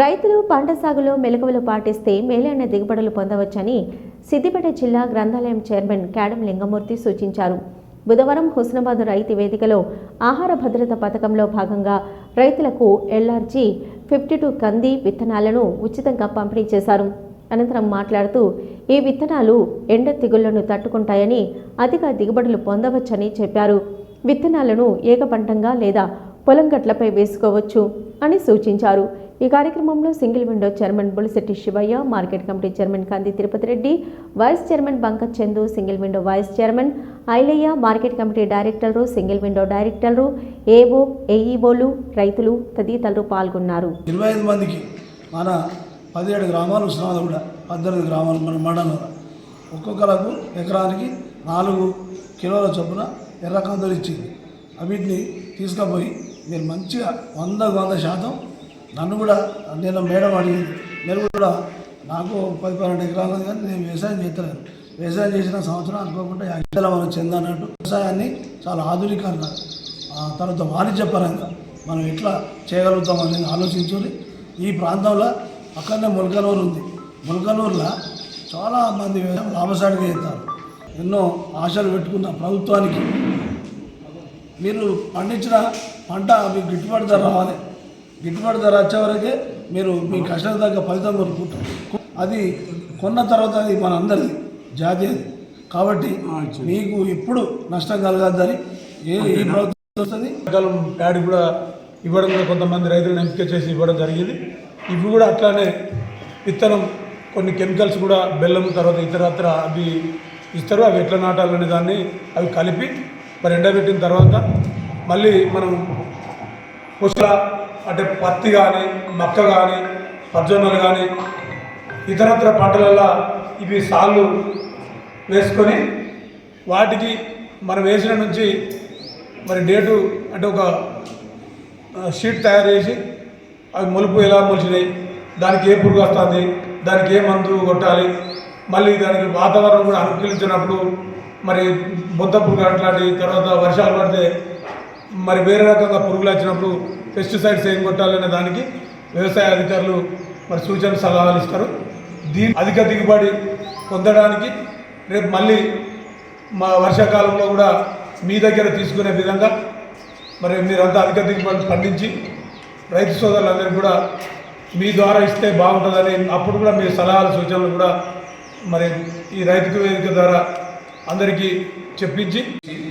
రైతులు పంట సాగులో మెలకువలు పాటిస్తే మేలైన దిగుబడులు పొందవచ్చని సిద్దిపేట జిల్లా గ్రంథాలయం చైర్మన్ క్యాడం లింగమూర్తి సూచించారు. బుధవారం హుస్నాబాద్ రైతు వేదికలో ఆహార భద్రత పథకంలో భాగంగా రైతులకు ఎల్ఆర్జీ ఫిఫ్టీ టూ కంది విత్తనాలను ఉచితంగా పంపిణీ చేశారు. అనంతరం మాట్లాడుతూ ఈ విత్తనాలు ఎండ తెగుళ్ళను తట్టుకుంటాయని అధిక దిగుబడులు పొందవచ్చని చెప్పారు. విత్తనాలను ఏకపంటంగా లేదా పొలం గట్లపై వేసుకోవచ్చు అని సూచించారు. ఈ కార్యక్రమంలో single window chairman Bulisetti Sivayya market committee chairman Kandi Tirupati Reddy vice chairman Banka Chandu single window vice chairman Ailayya market committee డైరెక్టర్లు సింగిల్ విండో డైరెక్టర్లు ఏఓ ఏఈఓలు రైతులు తదితరులు పాల్గొన్నారు. ఇరవై ఐదు మందికి మన పదిహేడు గ్రామాలు ఉస్మానాబాద్ కూడా పద్దెనిమిది గ్రామాలు మన మండలం ఒక్కొక్కలకు ఎకరానికి నాలుగు కిలోల చొప్పున ఎర్రకందులు ఇచ్చింది. అవిటిని తీసుకుపోయి మీరు మంచిగా వంద వంద శాతం నన్ను కూడా నేను మేడం అడిగింది. నేను కూడా నాకు పది పన్నెండు ఎకరాలు ఉంది కానీ నేను వ్యవసాయం చేస్తాను వ్యవసాయం చేసిన సంవత్సరం అనుకోకుండా యాక్చువల్ మనం చెందన్నట్టు వ్యవసాయాన్ని చాలా ఆధునికంగా తర్వాత తర్వాత వాణిజ్యపరంగా మనం ఎట్లా చేయగలుగుతాం అనేది ఆలోచించుకొని ఈ ప్రాంతంలో పక్కనే ములకనూరు ఉంది. ములకనూరులో చాలా మంది లాభసాటిగా చేస్తారు. ఎన్నో ఆశలు పెట్టుకున్న ప్రభుత్వానికి మీరు పండించిన పంట మీకు గిట్టుబాటు ధర రావాలి. గిట్టుబాటు ధర వచ్చే వరకే మీరు మీ కష్టం తగ్గ ఫలితం కొనుక్కుంటారు అది కొన్న తర్వాత అది మన అందరిది జాతి అది కాబట్టి మీకు ఎప్పుడు నష్టం కలగద్దని ఏ ఏ ప్రభుత్వం వస్తుంది. కాలం ప్యాడ్ కూడా ఇవ్వడం కూడా కొంతమంది రైతులను ఎంపిక చేసి ఇవ్వడం జరిగింది. ఇప్పుడు కూడా అట్లానే విత్తనం కొన్ని కెమికల్స్ కూడా బెల్లం తర్వాత ఇతరత్ర అవి ఇస్తారు. అవి ఎట్లా నాటాలనే దాన్ని అవి కలిపి మరి ఎండబెట్టిన తర్వాత మళ్ళీ మనం పుష్ల అంటే పత్తి కానీ మక్క కానీ పజ్జొన్నలు కానీ ఇతరత్ర పంటలల్లో ఇవి సాళ్ళు వేసుకొని వాటికి మనం వేసిన నుంచి మరి డేటు అంటే ఒక షీట్ తయారు చేసి అవి మొలుపు ఎలా మొలిచినాయి దానికి ఏ పురుగు వస్తుంది దానికి ఏ మందు కొట్టాలి మళ్ళీ దానికి వాతావరణం కూడా అనుకూలించినప్పుడు మరి బొద్ద పురుగు అట్లాంటి తర్వాత వర్షాలు పడితే మరి వేరే రకంగా పురుగులు వచ్చినప్పుడు పెస్టిసైడ్స్ ఏం కొట్టాలనే దానికి వ్యవసాయ అధికారులు మరి సూచన సలహాలు ఇస్తారు. దీని అధిక దిగుబడి పొందడానికి రేపు మళ్ళీ మా వర్షాకాలంలో కూడా మీ దగ్గర తీసుకునే విధంగా మరి మీరంతా అధిక దిగుబడి పండించి రైతు సోదరులందరికీ కూడా మీ ద్వారా ఇస్తే బాగుంటుందని అప్పుడు కూడా మీ సలహాలు సూచనలు కూడా మరి ఈ రైతు వేదిక ద్వారా అందరికీ చెప్పించి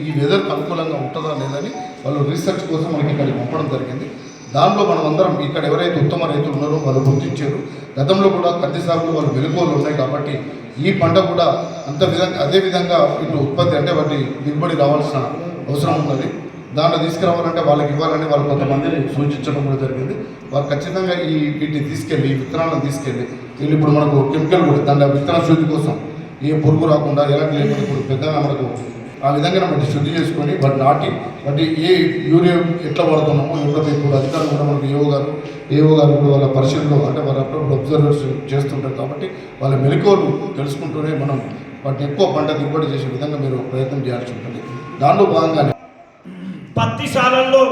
ఈ వెదర్కి అనుకూలంగా ఉంటుందా లేదని వాళ్ళు రీసెర్చ్ కోసం మనకి చెప్పడం జరిగింది. దానిలో మనం అందరం ఇక్కడ ఎవరైతే ఉత్తమ రైతులు ఉన్నారో వాళ్ళు గుర్తించారు గతంలో కూడా కత్తి సాగులో వాళ్ళు వెలుకోలు ఉన్నాయి కాబట్టి ఈ పంట కూడా అంత విధంగా అదే విధంగా ఇటు ఉత్పత్తి అంటే వాటి దిగుబడి రావాల్సిన అవసరం ఉన్నది. దాంట్లో తీసుకురావాలంటే వాళ్ళకి ఇవ్వాలని వాళ్ళు కొంతమందిని సూచించడం కూడా జరిగింది. వారు ఖచ్చితంగా ఈ వీటిని తీసుకెళ్ళి ఈ విత్తనాలను తీసుకెళ్ళి వీళ్ళు ఇప్పుడు మనకు కెమికల్ కూడా దాంట్లో విత్తన శుద్ధి కోసం ఏ పురుగు రాకుండా ఎలాంటి లేకుండా ఇప్పుడు పెద్దగా మనకు ఆ విధంగా మనం శుద్ధి చేసుకొని వాటి నాటి వాటి ఏ యూరియా ఎట్లా వాడుతున్నామో ఎప్పుడైతే ఇప్పుడు అధికారులు కూడా మనకు ఏఓ గారు ఏఓ గారు కూడా వాళ్ళ పరిశీలనలో అంటే వాళ్ళ అప్పుడప్పుడు అబ్జర్వర్స్ చేస్తుంటారు కాబట్టి వాళ్ళ మెలకువలు తెలుసుకుంటూనే మనం వాటిని ఎక్కువ పంట దిగుబడి చేసే విధంగా మీరు ప్రయత్నం చేయాల్సి ఉంటుంది. దానిలో భాగంగానే పత్తి సాలల్లో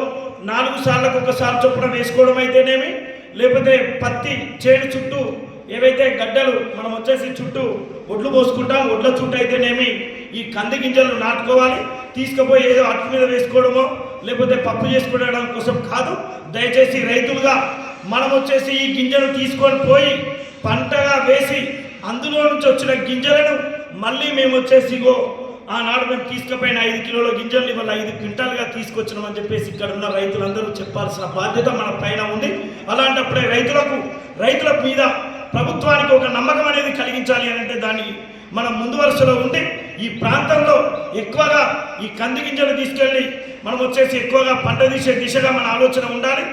నాలుగు సార్లకు ఒకసారి చొప్పున వేసుకోవడం అయితేనేమి? లేకపోతే పత్తి చేను చుట్టూ ఏవైతే గడ్డలు మనం వచ్చేసి చుట్టూ ఒడ్లు పోసుకుంటాం ఒడ్ల చుట్టూ అయితేనేమి? ఈ కంది గింజలను నాటుకోవాలి. తీసుకుపోయి ఏదో అట్టు మీద వేసుకోవడమో లేకపోతే పప్పు చేసుకోవడం కోసం కాదు. దయచేసి రైతులుగా మనం వచ్చేసి ఈ గింజలు తీసుకొని పోయి పంటగా వేసి అందులో నుంచి వచ్చిన గింజలను మళ్ళీ మేము వచ్చేసి ఇగో ఆనాడు మేము తీసుకుపోయిన ఐదు కిలోల గింజల్ని ఇవాళ ఐదు క్వింటాలుగా తీసుకొచ్చినామని చెప్పేసి ఇక్కడ ఉన్న రైతులందరూ చెప్పాల్సిన బాధ్యత మన పైన ఉంది. అలాంటప్పుడే రైతులకు రైతుల మీద ప్రభుత్వానికి ఒక నమ్మకం అనేది కలిగించాలి అని అంటే దాన్ని మనం ముందు వరుసలో ఉండి ఈ ప్రాంతంలో ఎక్కువగా ఈ కంది గింజలు తీసుకెళ్ళి మనం వచ్చేసి ఎక్కువగా పంట తీసే దిశగా మన ఆలోచన ఉండాలి.